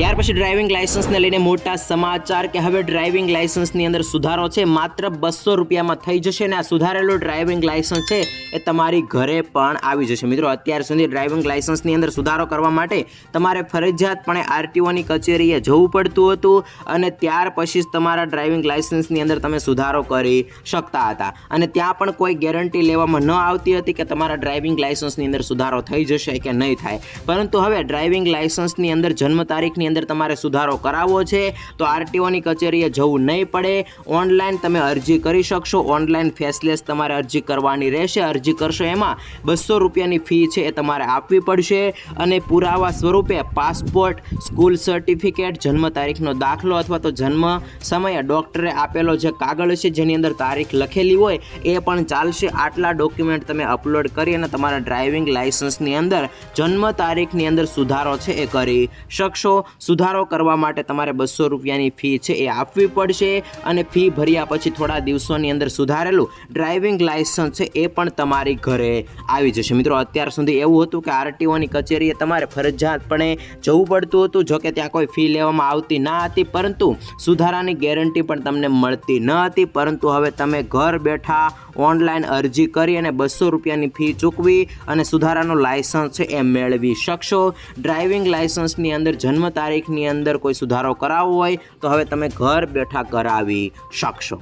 ત્યાર પછી ડ્રાઇવિંગ લાયસન્સને લઈને મોટા સમાચાર કે હવે ડ્રાઇવિંગ લાયસન્સની અંદર સુધારો છે, માત્ર બસો રૂપિયામાં થઈ જશે ને આ સુધારેલું ડ્રાઇવિંગ લાયસન્સ છે એ તમારી ઘરે પણ આવી જશે. મિત્રો, અત્યાર સુધી ડ્રાઇવિંગ લાયસન્સની અંદર સુધારો કરવા માટે તમારે ફરજિયાતપણે આરટીઓની કચેરીએ જવું પડતું હતું અને ત્યાર પછી જ તમારા ડ્રાઇવિંગ લાયસન્સની અંદર તમે સુધારો કરી શકતા હતા. અને ત્યાં પણ કોઈ ગેરંટી લેવામાં ન આવતી હતી કે તમારા ડ્રાઇવિંગ લાયસન્સની અંદર સુધારો થઈ જશે કે નહીં થાય. પરંતુ હવે ડ્રાઇવિંગ લાયસન્સની અંદર જન્મ તારીખની અંદર તમારે સુધારો કરાવવો છે, તો આરટીઓની કચેરીએ જવું નહીં પડે. ઓનલાઈન તમે અરજી કરી શકશો. ઓનલાઈન ફેસલેસ તમારે અરજી કરવાની રહેશે. અરજી કરશો એમાં બસો રૂપિયાની ફી છે એ તમારે આપવી પડશે અને પુરાવા સ્વરૂપે પાસપોર્ટ, સ્કૂલ સર્ટિફિકેટ, જન્મ તારીખનો દાખલો અથવા તો જન્મ સમયે ડૉક્ટરે આપેલો જે કાગળ છે જેની અંદર તારીખ લખેલી હોય એ પણ ચાલશે. આટલા ડોક્યુમેન્ટ તમે અપલોડ કરી અને તમારા ડ્રાઇવિંગ લાઇસન્સની અંદર જન્મ તારીખની અંદર સુધારો છે એ કરી શકશો. સુધારો કરવા માટે તમારે બસો રૂપિયાની ફી છે એ આપવી પડશે અને ફી ભર્યા પછી થોડા દિવસોની અંદર સુધારેલું ડ્રાઇવિંગ લાયસન્સ છે એ પણ તમારી ઘરે આવી જશે. મિત્રો, અત્યાર સુધી એવું હતું કે આરટીઓની કચેરીએ તમારે ફરજિયાતપણે જવું પડતું હતું, જો કે ત્યાં કોઈ ફી લેવામાં આવતી ના હતી, પરંતુ સુધારાની ગેરંટી પણ તમને મળતી ન હતી. પરંતુ હવે તમે ઘર બેઠા ઓનલાઈન અરજી કરી અને બસો રૂપિયાની ફી ચૂકવી અને સુધારાનું લાયસન્સ છે એ મેળવી શકશો. ડ્રાઇવિંગ લાયસન્સની અંદર જન્મ તારીખની અંદર કોઈ સુધારો કરાવવો હોય તો હવે તમે ઘર બેઠા કરાવી શકશો.